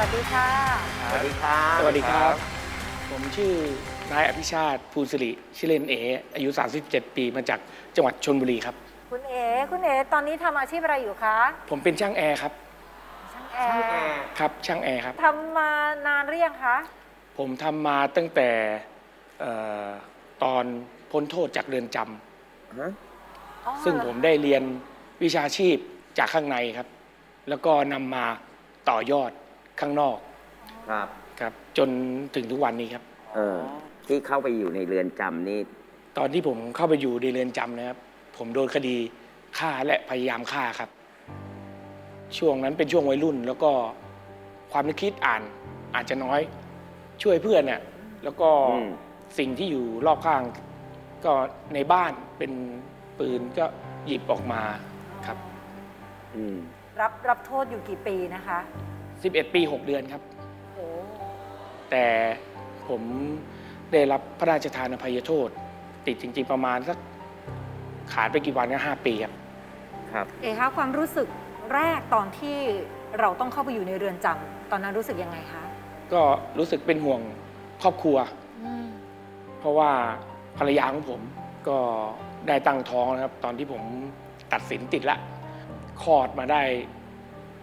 วัสดีค่ะ สวัสดีครับ สวัสดีครับ ผมชื่อนายอภิชาติภูลสิริชื่อเล่นเอ อายุ 37 ปีมาจากจังหวัดชนบุรีครับ คุณเอ๋คุณเอ๋ตอนนี้ทำอาชีพอะไรอยู่คะผมเป็นช่างแอร์ครับ ช่างแอช่างร์แอร์ครับช่างแอร์ครับ ทำมานานหรือยังคะผมทำมาตั้งแต่เอ่อตอนพ้นโทษจากเรือนจำฮะอ๋อซึ่งผมได้เรียนวิชาชีพจากข้างในครับ แล้วก็นำมาต่อยอด ข้างนอกครับครับจนถึงทุกวันนี้ครับ เออที่เข้าไปอยู่ในเรือนจำนี่ตอนที่ผมเข้าไปอยู่ในเรือนจำนะครับ ผมโดนคดีฆ่าและพยายามฆ่าครับ ช่วงนั้นเป็นช่วงวัยรุ่น แล้วก็ความนึกคิดอ่านอาจจะน้อย ช่วยเพื่อนเนี่ยแล้วก็อืมสิ่งที่อยู่รอบข้าง ก็ในบ้านเป็นปืนก็หยิบออกมาครับ อืมรับรับโทษอยู่กี่ปีนะคะ 11 ปี 6 เดือนครับ โอ้แต่ผมได้รับพระราชทานอภัยโทษ ติดจริง ๆ ประมาณสักขาดไปกี่วันก็ห้าปีครับ ครับ เอ๋คะความรู้สึกแรกตอนที่เราต้องเข้าไปอยู่ในเรือนจำตอนนั้นรู้สึกยังไงคะก็รู้สึกเป็นห่วงครอบครัว อืมเพราะว่าภรรยาของผมก็ได้ตั้งท้องนะครับ ตอนที่ผมตัดสินติดละคลอดมาได้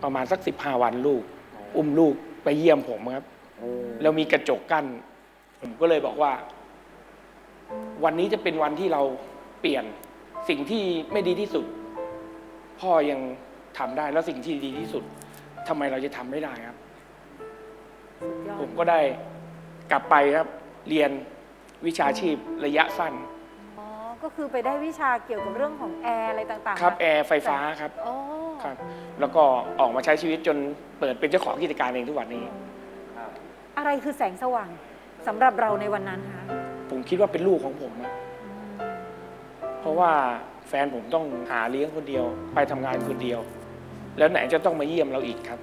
ประมาณสัก 15 วันลูก อุ้มลูกไปเยี่ยมผมครับ แล้วมีกระจกกั้น ผมก็เลยบอกว่า วันนี้จะเป็นวันที่เราเปลี่ยนสิ่งที่ไม่ดีที่สุด พ่อยังทำได้แล้วสิ่งที่ดีที่สุดทำไมเราจะทำไม่ได้ครับสุดยอดผมก็ได้กลับไปครับ เรียนวิชาชีพระยะสั้น อ๋อ ก็คือไปได้วิชาเกี่ยวกับเรื่องของแอร์อะไรต่างๆครับมาแอร์ไฟฟ้าครับโอ้ ครับ แล้วก็ออกมาใช้ชีวิตจนเปิดเป็นเจ้าของกิจการเองทุกวันนี้ อะไรคือแสงสว่างสำหรับเราในวันนั้นคะผมคิดว่าเป็นลูกของผมอะเพราะว่าแฟนผมต้องหาเลี้ยงคนเดียว ไปทำงานคนเดียว แล้วไหนจะต้องมาเยี่ยมเราอีกครับ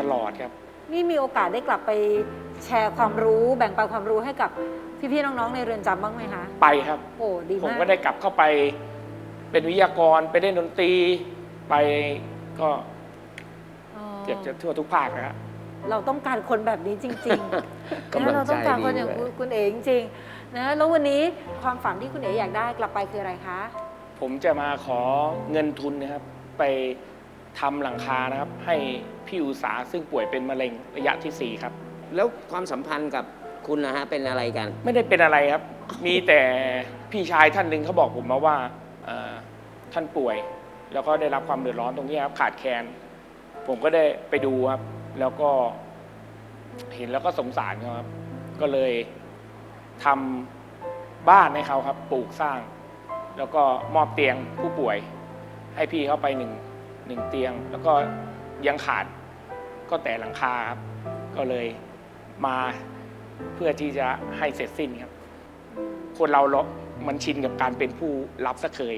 ตลอดครับ นี่มีโอกาสได้กลับไปแชร์ความรู้ แบ่งปันความรู้ให้กับพี่ๆน้องๆในเรือนจำบ้างไหมคะ ไปครับ โอ้ดีผมมากก็ได้กลับเข้าไปเป็นวิทยากรไปเล่นดนตรี ไปก็อ๋อเกือบจะทั่วทุกภาคนะครับเราต้องการคนแบบนี้จริงๆ กำลันะงเราใจต้องการคนดีอย่างเลยคุณคุณเอ๋จริงๆนะแล้ววันนี้ความฝันที่คุณเอ๋อยากได้กลับไปคืออะไรคะ ผมจะมาขอเงินทุนนะครับ ไปทำหลังคานะครับ ให้พี่อุตสาซึ่งป่วยเป็นมะเร็งระยะที่4ครับ แล้วความสัมพันธ์กับคุณนะฮะเป็นอะไรกัน ไม่ได้เป็นอะไรครับ มีแต่พี่ชายท่านหนึ่งเขาบอกผมมาว่าเอ่อท่านป่วย แล้วก็ได้รับความเดือดร้อนตรงนี้ครับขาดแคลนผมก็ได้ไปดูครับ แล้วก็เห็นแล้วก็สงสารเขาครับ ก็เลยทำบ้านให้เขาครับ ปลูกสร้าง แล้วก็มอบเตียงผู้ป่วย ให้พี่เขาไปหนึ่งหนึ่งเตียง แล้วก็ยังขาดก็แต่หลังคาครับ ก็เลยมาเพื่อที่จะให้เสร็จสิ้นครับ คนเราเรามันชินกับการเป็นผู้รับซะเคย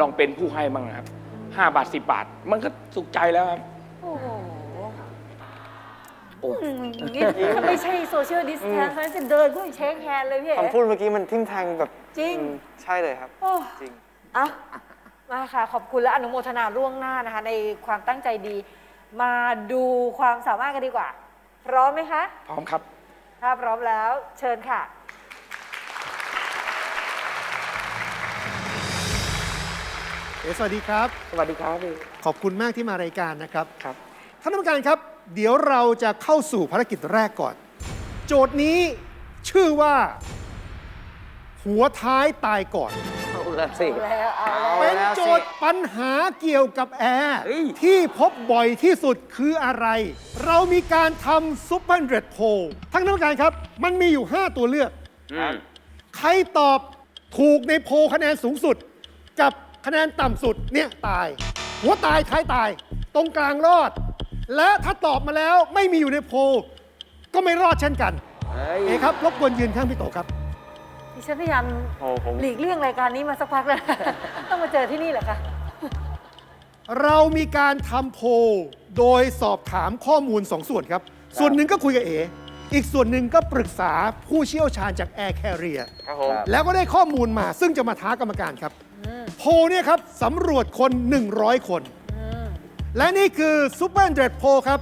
ลองเป็นผู้ให้บ้างนะครับ ห้าบาทสิบาท มันก็สุขใจแล้วครับ โอ้โหโอ้อืมนี่ถ้าไม่ใช่โซเชียลดิสแทนซ์จะเดินเข้าไปเช็คแฮนด์เลยพี่เอ๋ คำพูดเมื่อกี้มันทิ่มแทงแบบจริง อืมใช่เลยครับ โอ้จริง อะมาค่ะ ขอบคุณและอนุโมทนาล่วงหน้านะคะ ในความตั้งใจดี มาดูความสามารถกันดีกว่า พร้อมไหมคะ พร้อมครับ ถ้าพร้อมแล้วเชิญค่ะ อ๋สวัสดีครับ สวัสดีครับพี่ ขอบคุณมากที่มารายการนะครับครับ ท่านผู้การครับ เดี๋ยวเราจะเข้าสู่ภารกิจแรกก่อน โจทย์นี้ชื่อว่า หัวท้ายตายก่อน เอาละสิ แล้วเอาแล้ว เป็นแล้วสิโจทย์ปัญหาเกี่ยวกับแอร์เฮ้ย ที่พบบ่อยที่สุดคืออะไร เรามีการทำซุปเปอร์เรดโพลท่านผู้การครับ มันมีอยู่ 5 ตัวเลือก อืม ใครตอบถูกในโพลคะแนนสูงสุด กับ คะแนนต่ำสุดเนี่ยตาย หัวตายท้ายตาย ตรงกลางรอด และถ้าตอบมาแล้วไม่มีอยู่ในโพลก็ไม่รอดเช่นกันเฮ้ยเอครับรบกวนยืนข้างพี่โตครับ ดิฉันพยายามโอ้ผมหลีกเลี่ยงรายการนี้มาสักพักแล้ว ต้องมาเจอที่นี่แหละค่ะเรามีการทำโพลโดยสอบถามข้อมูลสองส่วนครับ ส่วนหนึ่งก็คุยกับเออีกส่วนหนึ่งก็ปรึกษาผู้เชี่ยวชาญจาก Air Carrier ครับผม แล้วก็ได้ข้อมูลมาซึ่งจะมาท้ากรรมการครับ โพลเนี่ยครับสำรวจคน 100 คน และนี่คือซูเปอร์เดรดโพครับ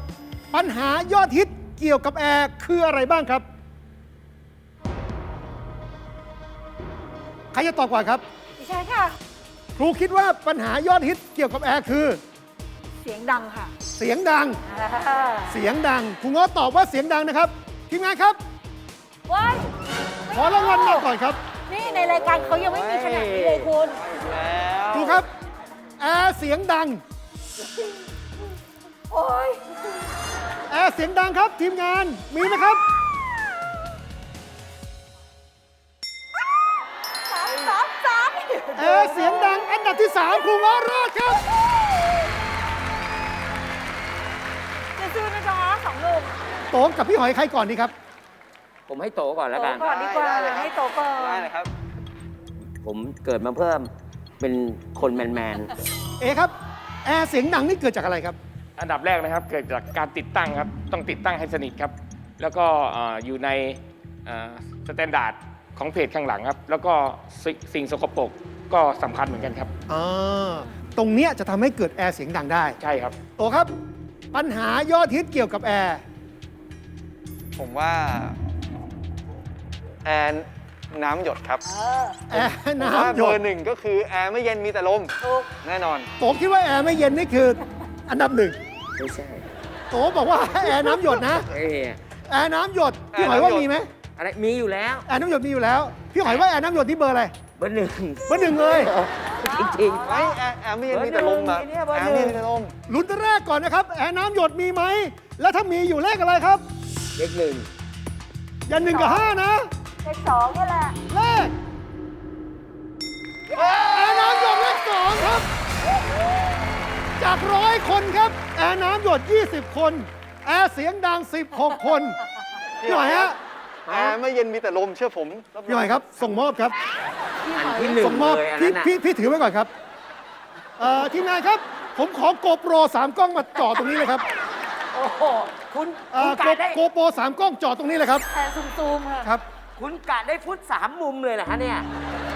ปัญหายอดฮิตเกี่ยวกับแอร์คืออะไรบ้างครับ ใครจะตอบก่อนครับ ดิฉันค่ะ ครูคิดว่าปัญหายอดฮิตเกี่ยวกับแอร์คือ เสียงดังค่ะเสียงดัง อ่าเสียงดังครูง้อตอบว่าเสียงดังนะครับทีมงานครับ ว้ายขอรางวัลมาก่อนครับ นี่ในรายการเขายังไม่มีขนาดนี้เลยคุณ แล้วครูครับ แอร์เสียงดัง โอ้ยแอร์เสียงดังครับ ทีมงานมีไหมครับ สามสามสามแอร์เสียงดังอันดับที่ 3ครูง้อรอดครับ จะซื้อนะจ๊ะสองหนุ่มโตงกับพี่หอยใครก่อนดีครับ ผมให้โตก่อนแล้วโตกันก่อนดีกว่า ได้เลยครับ ให้โตก่อน ได้เลยครับ ผมเกิดมาเพิ่ม เป็นคนแมนแมนเอครับ แอร์เสียงดังนี่เกิดจากอะไรครับ อันดับแรกนะครับ เกิดจากการติดตั้งครับ ต้องติดตั้งให้สนิทครับ แล้วก็เอ่ออยู่ในสแตนดาร์ดของเพจข้างหลังครับ แล้วก็สิสิ่งสกปรกก็สำคัญเหมือนกันครับ อ่า ตรงเนี้ยจะทำให้เกิดแอร์เสียงดังได้ ใช่ครับ โตครับ ปัญหายอดฮิตเกี่ยวกับแอร์ ผมว่าแอร์ น้ำหยดครับเออ แอร์ผมว่าน้ำหยเบอดร์หนึ่งก็คือแอร์ไม่เย็นมีแต่ลม ถูก แน่นอน โตคิดว่าแอร์ไม่เย็นนี่คือ อันดับหนึ่งๆไม่ใช่โตบอกว่า แอร์น้ำหยดนะ เอ้ยแอร์น้ำหยดพี่หอยว่ามีไหมอะไรมีอยู่แล้วแอร์น้ำหยดมีอยู่แล้ว พี่หอยว่าแอร์น้ำหยดนี่เบอร์อะไรเบอร์หนึ่งเบอร์หนึ่งเลย จริงไม่แอร์แอร์ไม่เย็นมีแต่ลมอะเบอร์หนึ่งไอ้เนี่ยเบอร์แอหนึ่ร์งไม่เย็นมีแต่ลมลุ้นแรกก่อนนะครับแอร์น้ำหยดมีไหม แล้วถ้ามีอยู่เลขอะไรครับ ๆเลขหนึ่งอย่าหนึ่งกับห้านะ เลขสองนี่แหละ เลขแอร์น้ำหยดเลขสองครับ จากร้อยคนครับ แอร์น้ำหยด 20 คน แอร์เสียงดัง 16 คนพี่หอยฮะแอร์ไม่เย็นมีแต่ลมเชื่อผมบรองพี่หอยครับ ส่งมอบครับ อันที่หนึ่งส่งมอบเลยอันพี่นั้นน่ะพี่พี่ถือไว้ก่อนครับเอ่อทีมงานครับ ผมขอโกโปรสามกล้องมาจ่อตรงนี้เลยครับโอ้โห คุณเอ่คุอณกะได้โกโปรสามกล้องจ่อตรงนี้เลยครับแทนซูมๆค่ะ ครับ คุณกะได้ฟุตสามมุมเลยเหรอฮะเนี่ย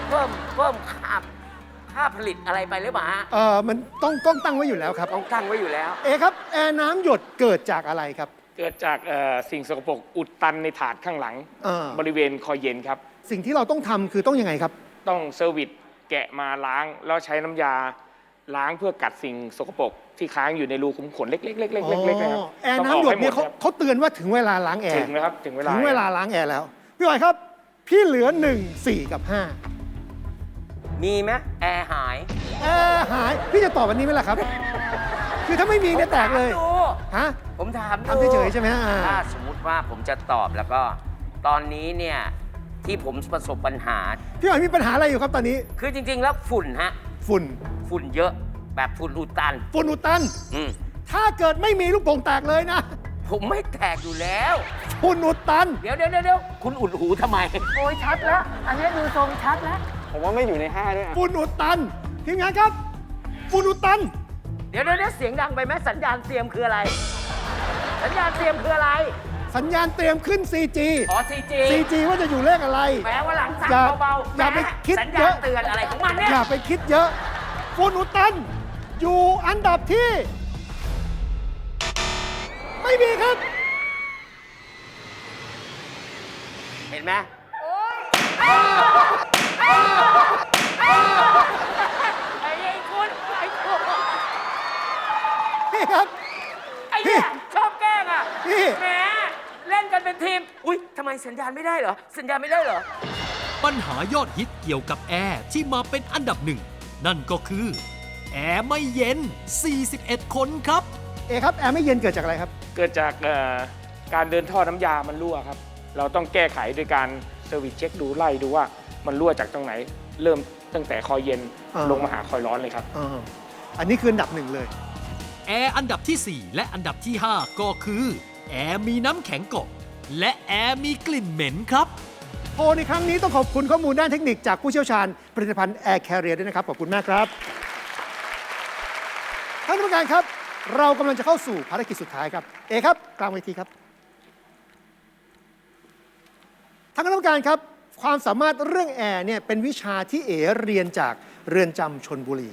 เพิ่มเพิ่มค่าค่าผลิตอะไรไปหรือเปล่าฮะเอ่อมันต้องกล้องตั้งไว้อยู่แล้วครับ ต้องตั้งไว้อยู่แล้ว เอครับแอร์น้ำหยดเกิดจากอะไรครับ เกิดจากเอ่อสิ่งสกปรกอุดตันในถาดข้างหลังเอ่อบริเวณคอยเย็นครับ สิ่งที่เราต้องทำคือต้องยังไงครับ ต้องเซอร์วิสแกะมาล้างแล้วใช้น้ำยา ล้างเพื่อกัดสิ่งสกปรกที่ค้างอยู่ในรูขุมขนเล็กๆๆๆๆนะครับอ๋อแอร์ต้งน้ำหยดกให้เนี่ยเขาครับเขาเตือนว่าถึงเวลาล้างแอถึร์งแล้วครับถึงเวลาถึงเวลาล้างแอร์แล้ว พี่หอยครับ พี่เหลือ 1 4 กับ มีไหมแอร์หาย5แอร์หายพี่จะตอบวันนี้ไหมล่ะครับ คือถ้าไม่มีเนี่ยแตกเลยผมถามดูฮะ ผมถามดูทำเฉยๆใช่ไหมฮะอ่า ถ้าสมมุติว่าผมจะตอบแล้วก็ ตอนนี้เนี่ย ที่ผมประสบปัญหา พี่หอยมีปัญหาอะไรอยู่ครับตอนนี้ คือจริง ๆ แล้วฝุ่นฮะ ฝุ่น ฝุ่นเยอะแบบฝุ่นอุดตัน ฝุ่นอุดตัน อืม ถ้าเกิดไม่มีลูกโป่งแตกเลยนะ ผมไม่แตกอยู่แล้วฝุ่นอุดตัน เดี๋ยวเดี๋ยวเดี๋ยวคุณอุดหูทำไม โอ้ยชัดแล้วอันนี้ดูทรงชัดแล้วผมว่าไม่อยู่ในห้าด้วยอะฝุ่นอุดตันทีมงานครับฝุ่นอุดตัน เดี๋ยวเดี๋ยวเดี๋ยวเสียงดังไปไหมสัญญาณเตรียมคืออะไร สัญญาณเตรียมคืออะไร สัญญาณเตรียมขึ้น 4G อ๋อ 4G 4G ว่าจะอยู่เลขอะไร แปลว่าหลังสั่งอย่าเบาๆอย่าไปแหมคิดสัญเยญาอะณเตือนอะไรของมันเนี่ย อย่าไปคิดเยอะฝุ่นอุดตัน อยู่อันดับที่ ไม่มีครับ เห็นไหมไอ้ไอ้คุณไอ้คุณพี่ครับ ไอ้เนี่ยชอบแกล้งอะพี่ แหมเล่นกันเป็นทีม อุ้ยทำไมสัญญาณไม่ได้เหรอ สัญญาณไม่ได้เหรอ ปัญหายอดฮิตเกี่ยวกับแอร์ที่มาเป็นอันดับหนึ่ง นั่นก็คือ แอร์ไม่เย็น 41 คนครับ เอครับ แอร์ไม่เย็นเกิดจากอะไรครับ เกิดจากเอ่อการเดินท่อน้ำยามันรั่วครับ เราต้องแก้ไขโดยการเซอร์วิสเช็คดูไล่ดูว่ามันรั่วจากตรงไหน เริ่มตั้งแต่คอยเย็นอ่าลงมาหาคอยร้อนเลยครับอ่าอันนี้คืออันดับหนึ่งเลย แอร์อันดับทีสี่ 4 และอันดับที่ 5 ก็คือ แอร์มีน้ำแข็งเกาะและแอร์มีกลิ่นเหม็นครับโพลในครั้งนี้ต้องขอบคุณข้อมูลด้านเทคนิคจากผู้เชี่ยวชาญผลิตภัณฑ์ Air Carrier ด้วยนะครับ ขอบคุณมากครับท่านผู้การครับ เรากำลังจะเข้าสู่ภารกิจสุดท้ายครับ เอครับ กลางเวทีครับทางคณะกรรมการครับ ความสามารถเรื่องแอร์เนี่ยเป็นวิชาที่เอเรียนจากเรือนจำชนบุรี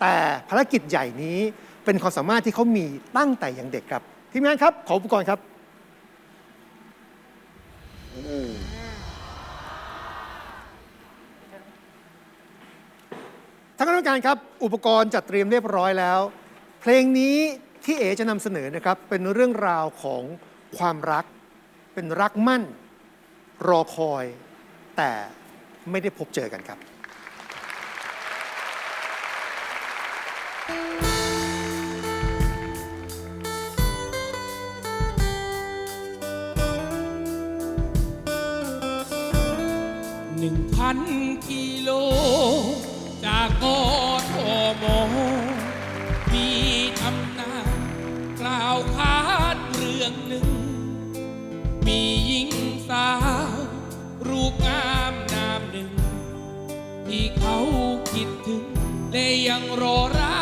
แต่ภารกิจใหญ่นี้เป็นความสามารถที่เขามีตั้งแต่อย่างเด็กครับทีมงานครับ ขออุปกรณ์ครับทางคณะกรรมการครับ อุปกรณ์จัดเตรียมเรียบร้อยแล้ว เพลงนี้ที่เอจะนำเสนอนะครับ เป็นเรื่องราวของความรัก เป็นรักมั่น รอคอย แต่ไม่ได้พบเจอกันครับ หนึ่งพันกิโลจากกทมมี องหนึ่ง มีหญิงสาว รูปงามนามหนึ่ง ที่เขาคิดถึงและยังรอรัก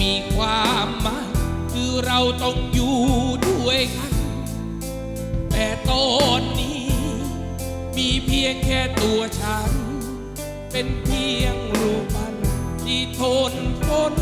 มีความหมายคือเราต้องอยู่ด้วยกัน แต่ตอนนี้ มีเพียงแค่ตัวฉัน เป็นเพียงรูปันที่ทนทน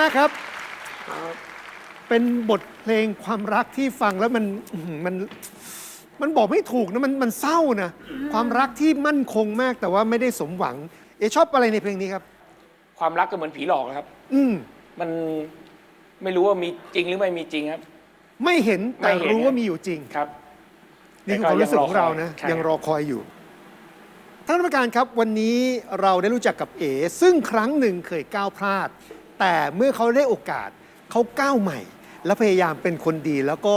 มากครับ เป็นบทเพลงความรักที่ฟังแล้วมันอื้อหือมันมันบอกไม่ถูกนะมันมันเศร้านะ ความรักที่มั่นคงมากแต่ว่าไม่ได้สมหวัง เอชอบอะไรในเพลงนี้ครับ ความรักก็เหมือนผีหลอกครับ อืม มันไม่รู้ว่ามีจริงหรือไม่มีจริงครับ ไม่เห็นแต่ไม่เห็น รู้ว่ามีอยู่จริง ครับ นี่คือความรู้สึกของเรานะใช่ยังรอคอยอยู่ท่านกรรมการครับวันนี้เราได้รู้จักกับเอ ซึ่งครั้งหนึ่งเคยก้าวพลาด แต่เมื่อเขาได้โอกาสเขาก้าวใหม่ และพยายามเป็นคนดี แล้วก็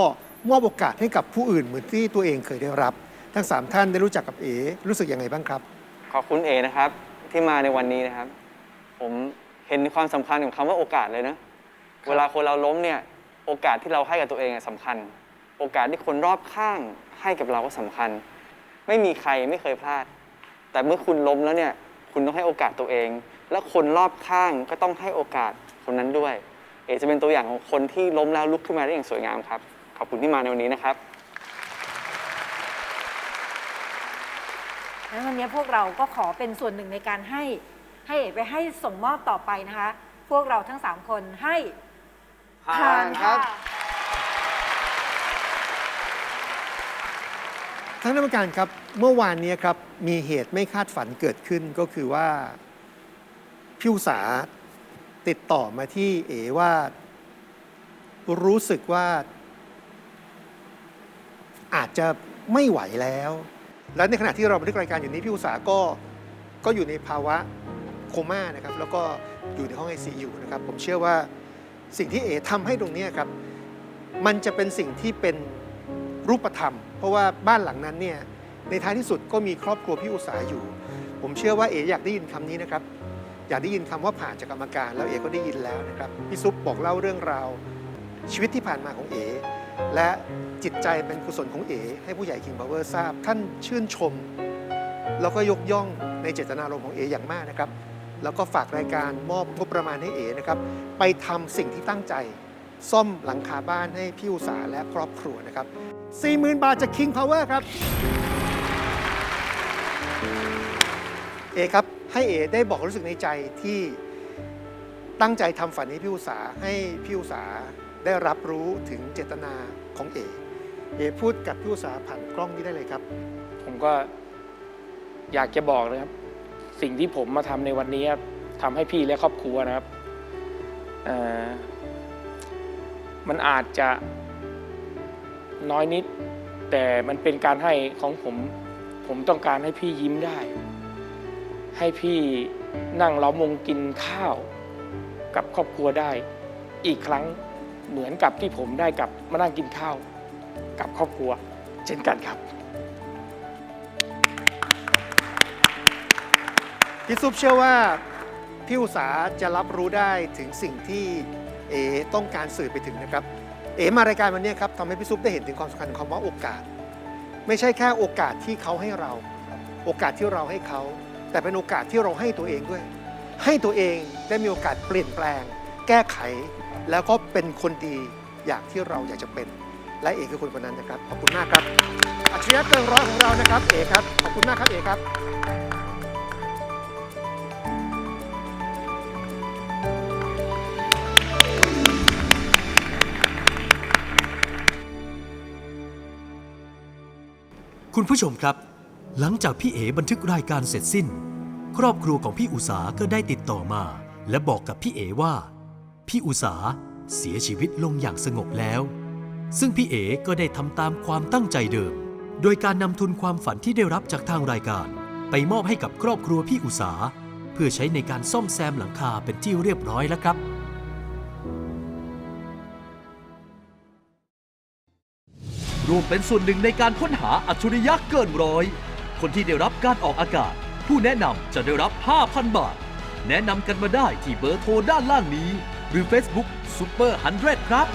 มอบโอกาสให้กับผู้อื่นเหมือนที่ตัวเองเคยได้รับ ทั้งสามท่านได้รู้จักกับเอรู้สึกยังไงบ้างครับ ขอบคุณเอนะครับที่มาในวันนี้นะครับ ผมเห็นความสำคัญของคำว่าโอกาสเลยนะเวลาคนเราล้มเนี่ยโอกาสที่เราให้กับตัวเองอะสำคัญ โอกาสที่คนรอบข้างให้กับเราก็สำคัญ ไม่มีใครไม่เคยพลาด แต่เมื่อคุณล้มแล้วเนี่ยคุณต้องให้โอกาสตัวเอง และคนรอบข้างก็ต้องให้โอกาสคนนั้นด้วย เอจะเป็นตัวอย่างของคนที่ล้มแล้วลุกขึ้นมาได้อย่างสวยงามครับ ขอบคุณที่มาในวันนี้นะครับ งั้นวันนี้พวกเราก็ขอเป็นส่วนหนึ่งในการให้ ให้เอกไปให้ส่งมอบต่อไปนะคะ พวกเราทั้ง 3 คนให้ผ่านครับะท่านกรรมการครับเมื่อวานนี้ครับมีเหตุไม่คาดฝันเกิดขึ้นก็คือว่า พี่อุสาติดต่อมาที่เอว่า รู้สึกว่า อาจจะไม่ไหวแล้ว และในขณะที่เราบันทึกรายการอยู่นี้พี่อุตสาก็ก็อยู่ในภาวะโคม่านะครับ แล้วก็อยู่ในห้อง ICU นะครับ ผมเชื่อว่าสิ่งที่เอทำให้ตรงนี้ครับ มันจะเป็นสิ่งที่เป็นรูปธรรม เพราะว่าบ้านหลังนั้นเนี่ยในท้ายที่สุดก็มีครอบครัวพี่อุตสาอยู่ ผมเชื่อว่าเออยากได้ยินคำนี้นะครับ อยากได้ยินคำว่าผ่านจากกรรมการ แล้วเอ๋ก็ได้ยินแล้วนะครับพี่ซุปบอกเล่าเรื่องราวชีวิตที่ผ่านมาของเอ๋และจิตใจเป็นกุศลของเอ๋ให้ผู้ใหญ่ King Power ทราบ ท่านชื่นชม แล้วก็ยกย่องในเจตนารมณ์ของเอ๋อย่างมากนะครับ แล้วก็ฝากรายการมอบงบประมาณให้เอ๋นะครับ ไปทำสิ่งที่ตั้งใจ ซ่อมหลังคาบ้านให้พี่อุสาและครอบครัวนะครับ 40,000 บาทจาก King Power ครับ เอครับ ให้เอได้บอกรู้สึกในใจที่ตั้งใจทำฝันให้พี่อุสาให้พี่อุสาได้รับรู้ถึงเจตนาของเอเอพูดกับพี่อุสาผ่านกล้องนี้ได้เลยครับ ผมก็อยากจะบอกนะครับ สิ่งที่ผมมาทำในวันนี้ครับทำให้พี่และครอบครัวนะครับมันอาจจะน้อยนิด แต่มันเป็นการให้ของผม ผมต้องการให้พี่ยิ้มได้ ให้พี่นั่งล้อมวงกินข้าว กับครอบครัวได้ อีกครั้งเหมือนกับที่ผมได้กับมานั่งกินข้าว กับครอบครัว เช่นกันครับ พี่ซุปเชื่อว่าพี่อุสาจะรับรู้ได้ถึงสิ่งที่เอ๋ต้องการสื่อไปถึงนะครับ เอ๋มารายการวันนี้ครับทำให้พี่ซุปได้เห็นถึงความสำคัญของคำว่าโอกาส ไม่ใช่แค่โอกาสที่เขาให้เรา โอกาสที่เราให้เขา แต่เป็นโอกาสที่เราให้ตัวเองด้วย ให้ตัวเองได้มีโอกาสเปลี่ยนแปลง แก้ไข แล้วก็เป็นคนดีอย่างที่เราอยากจะเป็น และเอกคือคนคนนั้นนะครับ ขอบคุณมากครับอัจฉริยะเกินร้อยของเรานะครับ เอกครับ ขอบคุณมากครับเอกครับคุณผู้ชมครับ หลังจากพี่เอ๋บันทึกรายการเสร็จสิ้น ครอบครัวของพี่อุสาก็ได้ติดต่อมา และบอกกับพี่เอ๋ว่า พี่อุสาเสียชีวิตลงอย่างสงบแล้ว ซึ่งพี่เอ๋ก็ได้ทำตามความตั้งใจเดิม โดยการนำทุนความฝันที่ได้รับจากทางรายการ ไปมอบให้กับครอบครัวพี่อุสาเพื่อใช้ในการซ่อมแซมหลังคาเป็นที่เรียบร้อยแล้วครับร่วมเป็นส่วนหนึ่งในการค้นหาอัจฉริยะเกินร้อย คนที่ได้รับการออกอากาศ ผู้แนะนำจะได้รับ 5,000 บาท แนะนำกันมาได้ที่เบอร์โทรด้านล่างนี้ หรือ Facebook Super 100 ครับ